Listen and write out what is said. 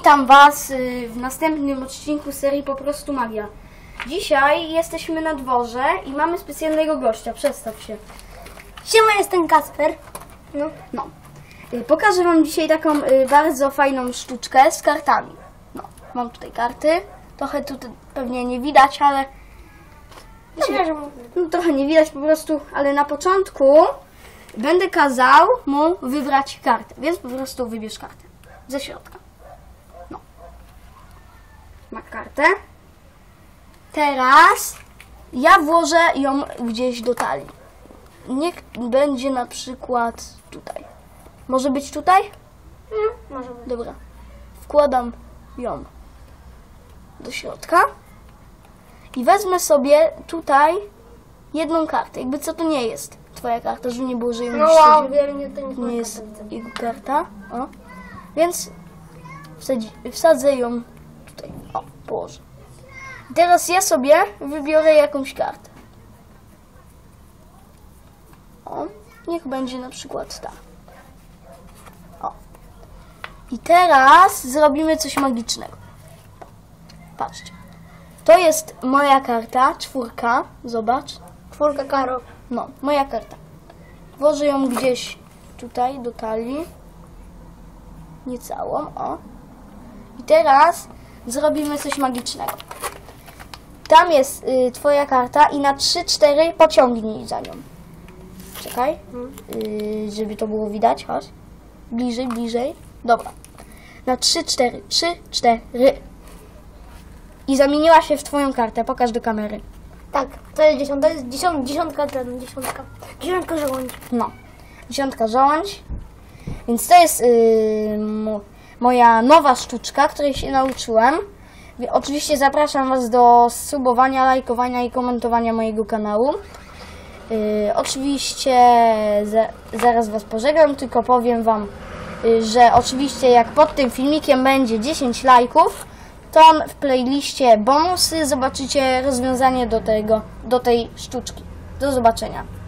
Witam Was y, w następnym odcinku serii Po prostu Magia. Dzisiaj jesteśmy na dworze i mamy specjalnego gościa. Przedstaw się. Siema, jestem Kasper. No. no. Y, Pokażę Wam dzisiaj taką y, bardzo fajną sztuczkę z kartami. No, mam tutaj karty. Trochę tu pewnie nie widać, ale Myślę, że no, trochę nie widać po prostu, ale na początku będę kazał mu wybrać kartę, więc po prostu wybierz kartę ze środka. Ma kartę. Teraz ja włożę ją gdzieś do talii. Niech będzie na przykład tutaj. Może być tutaj? no, może być. Dobra. Wkładam ją do środka i wezmę sobie tutaj jedną kartę. Jakby co to nie jest twoja karta, żeby nie było, że ją No wow, sobie- wiem, nie, to nie, nie jest jego karta. O. Więc wsadzi, wsadzę ją położę. Teraz ja sobie wybiorę jakąś kartę. O, niech będzie na przykład ta. O. I teraz zrobimy coś magicznego. Patrzcie. To jest moja karta, czwórka. Zobacz. Czwórka karo. No, moja karta. Włożę ją gdzieś tutaj do talii. Niecałą, o. I teraz zrobimy coś magicznego. Tam jest y, twoja karta i na 3-4 pociągnij za nią. Czekaj, y, żeby to było widać, chodź. Bliżej, bliżej. Dobra. Na 3-4, 3-4. I zamieniła się w twoją kartę. Pokaż do kamery. Tak, to jest dziesiątka, to jest dziesiąt, dziesiątka, ten, dziesiątka. Dziesiątka żołądź. No, dziesiątka żołądź. Więc to jest yy, moja nowa sztuczka, której się nauczyłem. Oczywiście zapraszam Was do subowania, lajkowania i komentowania mojego kanału. Yy, oczywiście za, zaraz Was pożegnam, tylko powiem Wam, yy, że oczywiście jak pod tym filmikiem będzie 10 lajków, to w playliście bonusy zobaczycie rozwiązanie do tego, do tej sztuczki. Do zobaczenia.